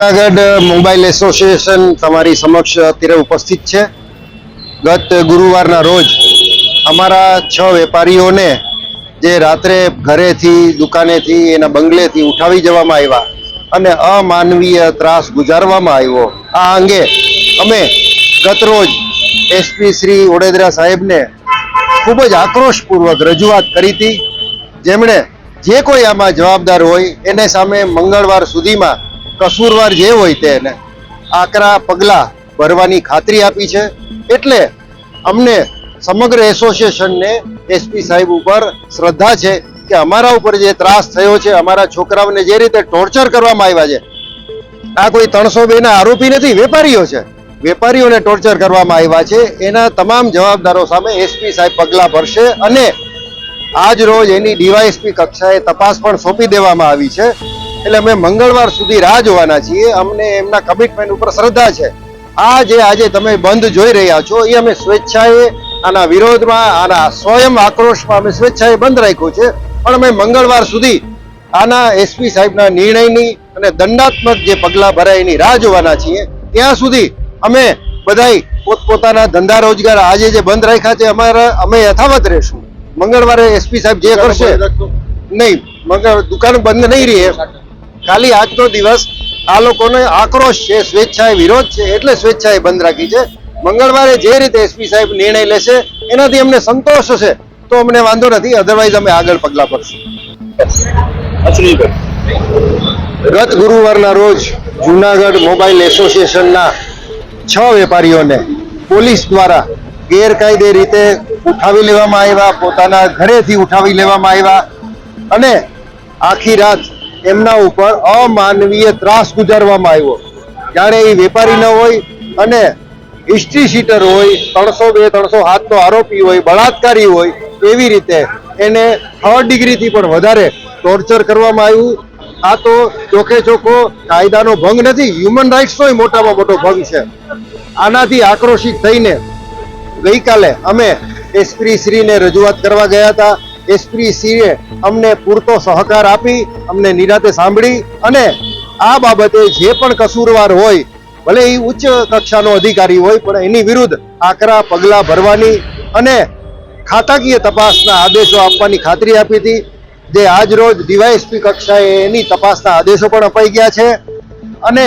Junagadh mobile association તમારી સમક્ષ અત્યારે ઉપસ્થિત છે. ગત ગુરુવારના રોજ અમારા છ વેપારીઓને જે રાત્રે ઘરેથી, દુકાનેથી, એના બંગલેથી ઉઠાવી જવામાં આવ્યા અને અમાનવીય ત્રાસ ગુજારવામાં આવ્યો. આ અંગે અમે ગત રોજ એસપી શ્રી ઓડેદરા સાહેબને ખૂબ જ આક્રોશપૂર્વક રજૂઆત કરી હતી. જેમણે જે કોઈ આમાં જવાબદાર હોય એને સામે મંગળવાર સુધીમાં કસૂરવાર જે હોય તેને આકરા પગલાં ભરવાની ખાતરી આપી છે. એટલે અમને સમગ્ર એસોસિએશનને એસપી સાહેબ ઉપર શ્રદ્ધા છે કે અમારા ઉપર જે ત્રાસ થયો છે, અમારા છોકરાઓને જે રીતે ટોર્ચર કરવામાં આવ્યા છે, આ કોઈ ત્રણસો બે ના આરોપી નથી, વેપારીઓ છે. વેપારીઓને ટોર્ચર કરવામાં આવ્યા છે. એના તમામ જવાબદારો સામે એસપી સાહેબ પગલાં ભરશે અને આજ રોજ એની ડીવાયએસપી કક્ષાએ તપાસ પણ સોંપી દેવામાં આવી છે. એટલે અમે મંગળવાર સુધી રાહ જોવાના છીએ. અમને એમના કમિટમેન્ટ ઉપર શ્રદ્ધા છે. આ જે આજે તમે બંધ જોઈ રહ્યા છો એ અમે સ્વેચ્છાએ આના વિરોધમાં આના સ્વયં આક્રોશમાં અમે સ્વેચ્છાએ બંધ રાખ્યું છે. પણ અમે મંગળવાર સુધી આના એસપી સાહેબના નિર્ણયની અને દંડાત્મક જે પગલાં ભરાય એની રાહ જોવાના છીએ. ત્યાં સુધી અમે બધાય પોતપોતાના ધંધા રોજગાર આજે જે બંધ રાખ્યા છે અમારા અમે યથાવત રહેશું. મંગળવારે એસપી સાહેબ જે કરશે નહીં મંગળ દુકાન બંધ નહીં રહે. ખાલી આજનો દિવસ આ લોકોને આક્રોશ છે સ્વેચ્છાએ વિરોધ છે એટલે સ્વેચ્છાએ બંધ રાખી છે. મંગળવારે જે રીતે એસપી સાહેબ નિર્ણય લેશે એનાથી અમને સંતોષ હશે તો અમને વાંધો નથી અધરવાઇઝ અમે આગળ પગલાં ભરશું. ગત ગુરુવારના રોજ જુનાગઢ મોબાઈલ એસોસિએશનના છ વેપારીઓને પોલીસ દ્વારા ગેરકાયદે રીતે ઉઠાવી લેવામાં આવ્યા પોતાના ઘરેથી ઉઠાવી લેવામાં આવ્યા અને આખી રાત એમના ઉપર અમાનવીય ત્રાસ ગુજારવામાં આવ્યો. જાણે એ વેપારી ન હોય અને હિસ્ટ્રી શીટર હોય, ત્રણસો બે, ત્રણસો હાથનો આરોપી હોય, બળાત્કારી હોય, એવી રીતે એને થર્ડ ડિગ્રીથી પણ વધારે ટોર્ચર કરવામાં આવ્યું. આ તો ચોખે ચોખ્ખો કાયદાનો ભંગ નથી હ્યુમન રાઇટ્સનો મોટામાં મોટો ભંગ છે. આનાથી આક્રોશિત થઈને ગઈકાલે અમે એસપી શ્રીને રજૂઆત કરવા ગયા હતા. એસપી સીએ અમને પૂરતો સહકાર આપી, અમને નિરાતે સાંભળી અને આ બાબતે જે પણ કસૂરવાર હોય, ભલે એ ઉચ્ચ કક્ષાનો અધિકારી હોય, પણ એની વિરુદ્ધ આકરા પગલાં ભરવાની અને ખાતાકીય તપાસના આદેશો આપવાની ખાતરી આપી હતી. જે આજ રોજ ડીવાયએસપી કક્ષાએ એની તપાસના આદેશો પણ અપાઈ ગયા છે. અને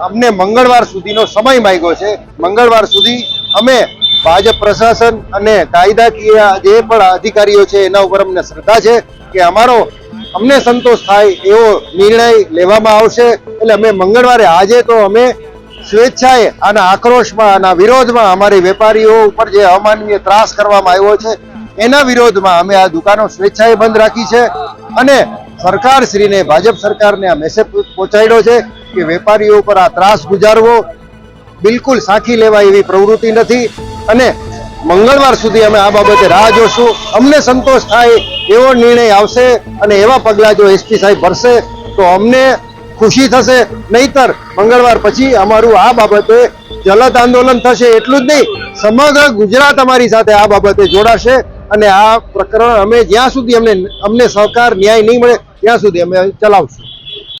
અમને મંગળવાર સુધીનો સમય માંગ્યો છે. મંગળવાર સુધી અમે ભાજપ પ્રશાસન અને કાયદાકીય જે પણ અધિકારીઓ છે, એના ઉપર અમને શ્રદ્ધા છે કે અમારો અમને સંતોષ થાય એવો નિર્ણય લેવામાં આવશે. એટલે અમે મંગળવારે આજે તો અમે સ્વેચ્છાએ આના આક્રોશમાં આના વિરોધમાં અમારી વેપારીઓ ઉપર જે અમાનવીય ત્રાસ કરવામાં આવ્યો છે, એના વિરોધમાં અમે આ દુકાનો સ્વેચ્છાએ બંધ રાખી છે. અને સરકાર શ્રીને ભાજપ સરકારને આ મેસેજ પહોંચાડ્યો છે કે વેપારીઓ ઉપર આ ત્રાસ ગુજારવો બિલકુલ સાખી લેવાય એવી પ્રવૃત્તિ નથી. અને મંગળવાર સુધી અમે આ બાબતે રાહ જોશું. અમને સંતોષ થાય એવો નિર્ણય આવશે અને એવા પગલાં જો એસપી સાહેબ ભરશે, તો અમને ખુશી થશે. નહીતર મંગળવાર પછી અમારું આ બાબતે જલદ આંદોલન થશે એટલું જ નહીં, સમગ્ર ગુજરાત અમારી સાથે આ બાબતે જોડાશે અને આ પ્રકરણ અમે જ્યાં સુધી અમને અમને સહકાર, ન્યાય નહીં મળે, ત્યાં સુધી અમે ચલાવશું.